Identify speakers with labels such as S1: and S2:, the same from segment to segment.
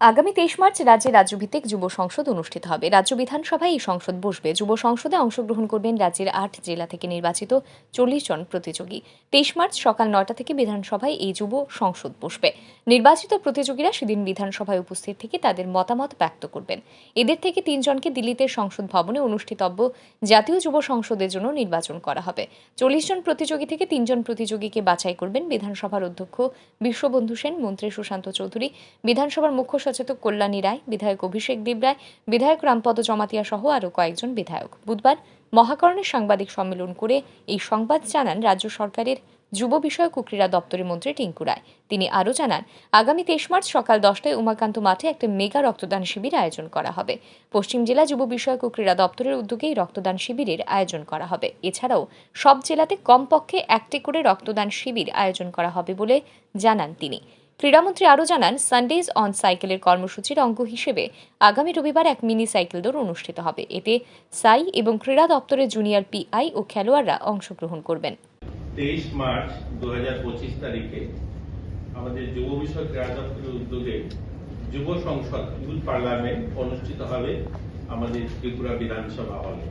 S1: আগামী তেইশ মার্চ রাজ্যে রাজ্যভিত্তিক যুব সংসদ অনুষ্ঠিত হবে। রাজ্য বিধানসভায় এই সংসদ বসবে। যুব সংসদে অংশগ্রহণ করবেন রাজ্যের আট জেলা থেকে নির্বাচিত চল্লিশ জন প্রতিযোগী। তেইশ মার্চ সকাল নয়টা থেকে বিধানসভায় এই যুব সংসদ বসবে। নির্বাচিত প্রতিযোগীরা সেদিন বিধানসভায় উপস্থিত থেকে তাদের মতামত ব্যক্ত করবেন। এদের থেকে তিনজনকে দিল্লিতে সংসদ ভবনে অনুষ্ঠিতব্য জাতীয় যুব সংসদের জন্য নির্বাচন করা হবে। চল্লিশ জন প্রতিযোগী থেকে তিনজন প্রতিযোগীকে বাছাই করবেন বিধানসভার অধ্যক্ষ বিশ্ববন্ধু সেন, মন্ত্রী সুশান্ত চৌধুরী, বিধানসভার মুখ্য সচেতক কল্যাণী রায়, বিধায়ক অভিষেক দেব রায়, বিধায়ক রামপদ জমাতিয়া সহ আরও কয়েকজন বিধায়ক। বুধবার মহাকরণের সাংবাদিক সম্মেলন করে এই সংবাদ জানান রাজ্য সরকারের যুব বিষয়ক ও ক্রীড়া দপ্তরের মন্ত্রী টিঙ্কু রায়। তিনি আরও জানান, আগামী তেইশ মার্চ সকাল দশটায় উমাকান্ত মাঠে একটা মেগা রক্তদান শিবির আয়োজন করা হবে। পশ্চিম জেলা যুব বিষয়ক ও ক্রীড়া দপ্তরের উদ্যোগে এই রক্তদান শিবিরের আয়োজন করা হবে। এছাড়াও সব জেলাতে কমপক্ষে একটি করে রক্তদান শিবির আয়োজন করা হবে বলে জানান তিনি। ক্রীড়ামন্ত্রী আরও জানান সানডেজ অন সাইকেলের কর্মসূচির অঙ্গ হিসেবে আগামী রবিবার এক মিনি সাইকেল দৌড় অনুষ্ঠিত হবে। এতে সাই এবং ক্রীড়া দপ্তরের জুনিয়র পিআই ও খেলোয়াড়রা অংশগ্রহণ করবেন।
S2: তেইশ মার্চ দু তারিখে আমাদের যুব বিষয়ক ক্রীড়া দপ্তরের উদ্যোগে যুব সংসদ, ইউথ পার্লামেন্ট অনুষ্ঠিত হবে আমাদের ত্রিপুরা বিধানসভা হলে।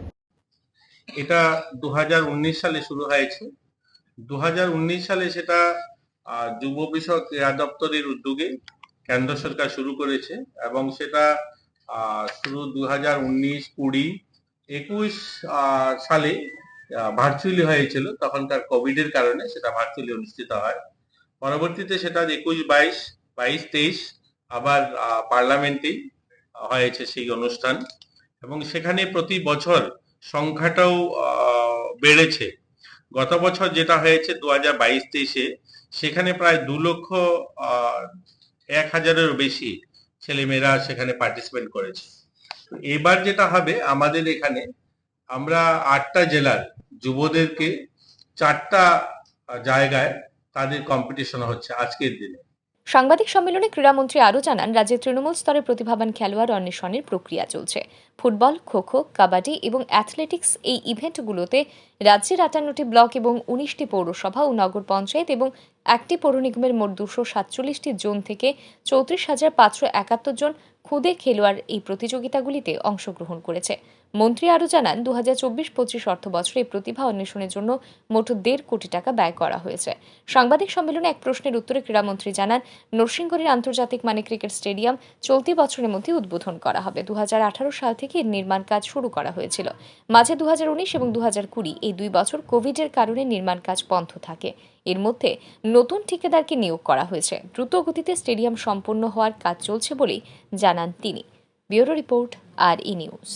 S2: এটা দু হাজার উনিশ সালে শুরু হয়েছে। দু হাজার উনিশ সালে সেটা যুব বিষয়ক ক্রীড়া দপ্তরের উদ্যোগে কেন্দ্র সরকার শুরু করেছে এবং সেটা শুরু দু হাজার উনিশ কুড়ি একুশ সালে ভার্চুয়ালি হয়েছিল। তখনকার কোভিড এর কারণে সেটা ভার্চুয়ালি অনুষ্ঠিত হয়। পরবর্তীতে সেটা একুশ, বাইশ বাইশ, তেইশ আবার পার্লামেন্টেই হয়েছে সেই অনুষ্ঠান। এবং সেখানে প্রতি বছর সংখ্যাটাও বেড়েছে। গত বছর যেটা হয়েছে দু হাজার বাইশ তেইশে, সেখানে প্রায় দু লক্ষ এক হাজারেরও বেশি ছেলেমেয়েরা সেখানে পার্টিসিপেট করেছে। এবার যেটা হবে, আমাদের এখানে আমরা আটটা জেলার যুবদেরকে চারটা জায়গায় তাদের কম্পিটিশন হচ্ছে আজকের দিনে।
S1: সাংবাদিক সম্মেলনে ক্রীড়ামন্ত্রী আরও জানান, রাজ্যের তৃণমূল স্তরে প্রতিভাবান খেলোয়াড় অন্বেষণের প্রক্রিয়া চলছে। ফুটবল, খোখো, কাবাডি এবং অ্যাথলেটিক্স এই ইভেন্টগুলোতে রাজ্যের আটান্নটি ব্লক এবং উনিশটি পৌরসভা ও নগর পঞ্চায়েত এবং একটি পৌর নিগমের মোট দুশো সাতচল্লিশটি জোন থেকে চৌত্রিশ হাজার পাঁচশো একাত্তর জন খুদে খেলোয়াড় এই প্রতিযোগিতাগুলিতে অংশগ্রহণ করেছে। মন্ত্রী আরও জানান দু হাজার চব্বিশ পঁচিশ অর্থ বছরে এই প্রতিভা অন্বেষণের জন্য মোট দেড় কোটি টাকা ব্যয় করা হয়েছে। সাংবাদিক সম্মেলনে এক প্রশ্নের উত্তরে ক্রীড়ামন্ত্রী জানান নরসিংগড়ের আন্তর্জাতিক মানে ক্রিকেট স্টেডিয়াম চলতি বছরের মধ্যে উদ্বোধন করা হবে। দু হাজার আঠারো সাল থেকে এর নির্মাণ কাজ শুরু করা হয়েছিল। মাঝে দু হাজার উনিশ এবং দু হাজার কুড়ি এই দুই বছর কোভিডের কারণে নির্মাণ কাজ বন্ধ থাকে। এর মধ্যে নতুন ঠিকাদারকে নিয়োগ করা হয়েছে। দ্রুত গতিতে স্টেডিয়াম সম্পন্ন হওয়ার কাজ চলছে বলেই জানান তিনি। Bureau report, R E news.